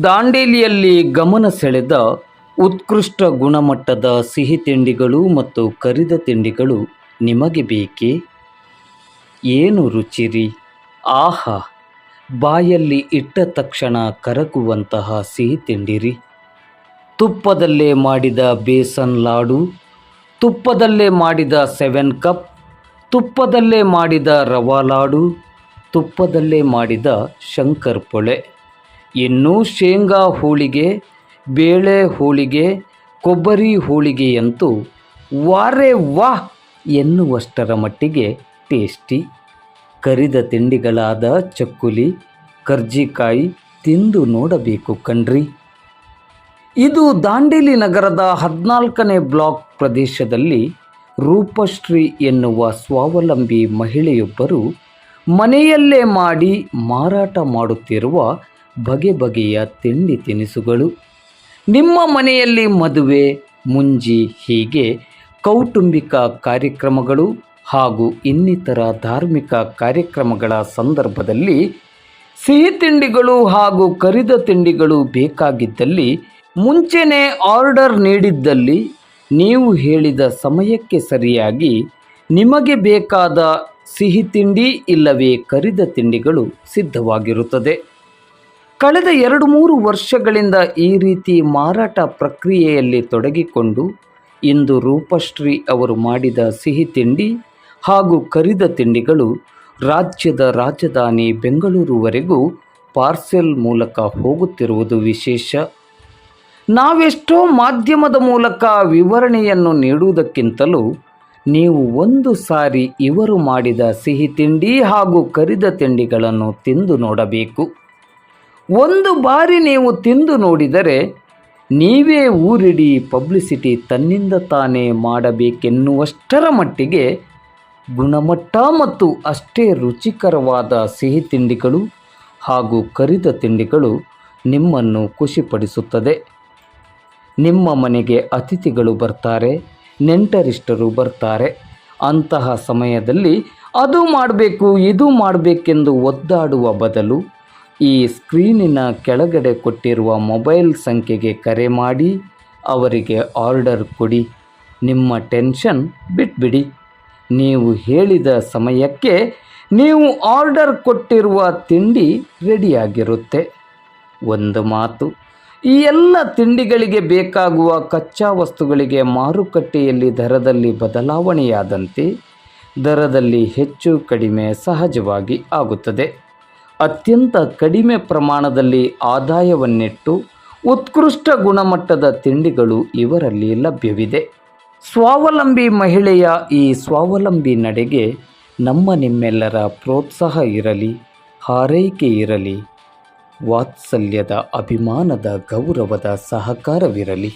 ದಾಂಡೇಲಿಯಲ್ಲಿ ಗಮನ ಸೆಳೆದ ಉತ್ಕೃಷ್ಟ ಗುಣಮಟ್ಟದ ಸಿಹಿ ತಿಂಡಿಗಳು ಮತ್ತು ಕರಿದ ತಿಂಡಿಗಳು ನಿಮಗೆ ಬೇಕೇ? ಏನು ರುಚಿರಿ? ಆಹಾ, ಬಾಯಲ್ಲಿ ಇಟ್ಟ ತಕ್ಷಣ ಕರಗುವಂತಹ ಸಿಹಿ ತಿಂಡಿರಿ. ತುಪ್ಪದಲ್ಲೇ ಮಾಡಿದ ಬೇಸನ್ ಲಾಡು, ತುಪ್ಪದಲ್ಲೇ ಮಾಡಿದ ಸೆವೆನ್ ಕಪ್, ತುಪ್ಪದಲ್ಲೇ ಮಾಡಿದ ರವಾ ಲಾಡು, ತುಪ್ಪದಲ್ಲೇ ಮಾಡಿದ ಶಂಕರ್ ಪೊಳೆ. ಇನ್ನು ಶೇಂಗಾ ಹೋಳಿಗೆ, ಬೇಳೆ ಹೋಳಿಗೆ, ಕೊಬ್ಬರಿ ಹೋಳಿಗೆಯಂತೂ ವಾರೆ ವಾ ಎನ್ನುವಷ್ಟರ ಮಟ್ಟಿಗೆ ಟೇಸ್ಟಿ. ಕರಿದ ತಿಂಡಿಗಳಾದ ಚಕ್ಕುಲಿ, ಕರ್ಜಿಕಾಯಿ ತಿಂದು ನೋಡಬೇಕು ಕಣ್ರಿ. ಇದು ದಾಂಡೇಲಿ ನಗರದ ಹದಿನಾಲ್ಕನೇ ಬ್ಲಾಕ್ ಪ್ರದೇಶದಲ್ಲಿ ರೂಪಶ್ರೀ ಎನ್ನುವ ಸ್ವಾವಲಂಬಿ ಮಹಿಳೆಯೊಬ್ಬರು ಮನೆಯಲ್ಲೇ ಮಾಡಿ ಮಾರಾಟ ಮಾಡುತ್ತಿರುವ ಬಗೆ ಬಗೆಯ ತಿಂಡಿ ತಿನಿಸುಗಳು. ನಿಮ್ಮ ಮನೆಯಲ್ಲಿ ಮದುವೆ, ಮುಂಜಿ ಹೀಗೆ ಕೌಟುಂಬಿಕ ಕಾರ್ಯಕ್ರಮಗಳು ಹಾಗೂ ಇನ್ನಿತರ ಧಾರ್ಮಿಕ ಕಾರ್ಯಕ್ರಮಗಳ ಸಂದರ್ಭದಲ್ಲಿ ಸಿಹಿ ತಿಂಡಿಗಳು ಹಾಗೂ ಕರಿದ ತಿಂಡಿಗಳು ಬೇಕಾಗಿದ್ದಲ್ಲಿ ಮುಂಚೆನೇ ಆರ್ಡರ್ ನೀಡಿದ್ದಲ್ಲಿ ನೀವು ಹೇಳಿದ ಸಮಯಕ್ಕೆ ಸರಿಯಾಗಿ ನಿಮಗೆ ಬೇಕಾದ ಸಿಹಿ ತಿಂಡಿ ಇಲ್ಲವೇ ಕರಿದ ತಿಂಡಿಗಳು ಸಿದ್ಧವಾಗಿರುತ್ತದೆ. ಕಳೆದ ಎರಡು ಮೂರು ವರ್ಷಗಳಿಂದ ಈ ರೀತಿ ಮಾರಾಟ ಪ್ರಕ್ರಿಯೆಯಲ್ಲಿ ತೊಡಗಿಕೊಂಡು ಇಂದು ರೂಪಶ್ರೀ ಅವರು ಮಾಡಿದ ಸಿಹಿ ತಿಂಡಿ ಹಾಗೂ ಕರಿದ ತಿಂಡಿಗಳು ರಾಜ್ಯದ ರಾಜಧಾನಿ ಬೆಂಗಳೂರುವರೆಗೂ ಪಾರ್ಸೆಲ್ ಮೂಲಕ ಹೋಗುತ್ತಿರುವುದು ವಿಶೇಷ. ನಾವೆಷ್ಟೋ ಮಾಧ್ಯಮದ ಮೂಲಕ ವಿವರಣೆಯನ್ನು ನೀಡುವುದಕ್ಕಿಂತಲೂ ನೀವು ಒಂದು ಸಾರಿ ಇವರು ಮಾಡಿದ ಸಿಹಿ ತಿಂಡಿ ಹಾಗೂ ಕರಿದ ತಿಂಡಿಗಳನ್ನು ತಿಂದು ನೋಡಬೇಕು. ಒಂದು ಬಾರಿ ನೀವು ತಿಂದು ನೋಡಿದರೆ ನೀವೇ ಊರಿಡಿ ಪಬ್ಲಿಸಿಟಿ ತನ್ನಿಂದ ತಾನೇ ಮಾಡಬೇಕೆನ್ನುವಷ್ಟರ ಮಟ್ಟಿಗೆ ಗುಣಮಟ್ಟ ಮತ್ತು ಅಷ್ಟೇ ರುಚಿಕರವಾದ ಸಿಹಿ ತಿಂಡಿಗಳು ಹಾಗೂ ಕರಿದ ತಿಂಡಿಗಳು ನಿಮ್ಮನ್ನು ಖುಷಿಪಡಿಸುತ್ತದೆ. ನಿಮ್ಮ ಮನೆಗೆ ಅತಿಥಿಗಳು ಬರ್ತಾರೆ, ನೆಂಟರಿಷ್ಟರು ಬರ್ತಾರೆ. ಅಂತಹ ಸಮಯದಲ್ಲಿ ಅದು ಮಾಡಬೇಕು, ಇದು ಮಾಡಬೇಕೆಂದು ಒದ್ದಾಡುವ ಬದಲು ಈ ಸ್ಕ್ರೀನಿನ ಕೆಳಗಡೆ ಕೊಟ್ಟಿರುವ ಮೊಬೈಲ್ ಸಂಖ್ಯೆಗೆ ಕರೆ ಮಾಡಿ, ಅವರಿಗೆ ಆರ್ಡರ್ ಕೊಡಿ. ನಿಮ್ಮ ಟೆನ್ಷನ್ ಬಿಟ್ಬಿಡಿ. ನೀವು ಹೇಳಿದ ಸಮಯಕ್ಕೆ ನೀವು ಆರ್ಡರ್ ಕೊಟ್ಟಿರುವ ತಿಂಡಿ ರೆಡಿಯಾಗಿರುತ್ತೆ. ಒಂದು ಮಾತು, ಈ ಎಲ್ಲ ತಿಂಡಿಗಳಿಗೆ ಬೇಕಾಗುವ ಕಚ್ಚಾ ವಸ್ತುಗಳಿಗೆ ಮಾರುಕಟ್ಟೆಯಲ್ಲಿ ದರದಲ್ಲಿ ಬದಲಾವಣೆಯಾದಂತೆ, ದರದಲ್ಲಿ ಹೆಚ್ಚು ಕಡಿಮೆ ಸಹಜವಾಗಿ ಆಗುತ್ತದೆ. ಅತ್ಯಂತ ಕಡಿಮೆ ಪ್ರಮಾಣದಲ್ಲಿ ಆದಾಯವನ್ನಿಟ್ಟು ಉತ್ಕೃಷ್ಟ ಗುಣಮಟ್ಟದ ತಿಂಡಿಗಳು ಇವರಲ್ಲಿ ಲಭ್ಯವಿದೆ. ಸ್ವಾವಲಂಬಿ ಮಹಿಳೆಯ ಈ ಸ್ವಾವಲಂಬಿ ನಡೆಗೆ ನಮ್ಮ ನಿಮ್ಮೆಲ್ಲರ ಪ್ರೋತ್ಸಾಹ ಇರಲಿ, ಹಾರೈಕೆ ಇರಲಿ, ವಾತ್ಸಲ್ಯದ ಅಭಿಮಾನದ ಗೌರವದ ಸಹಕಾರವಿರಲಿ.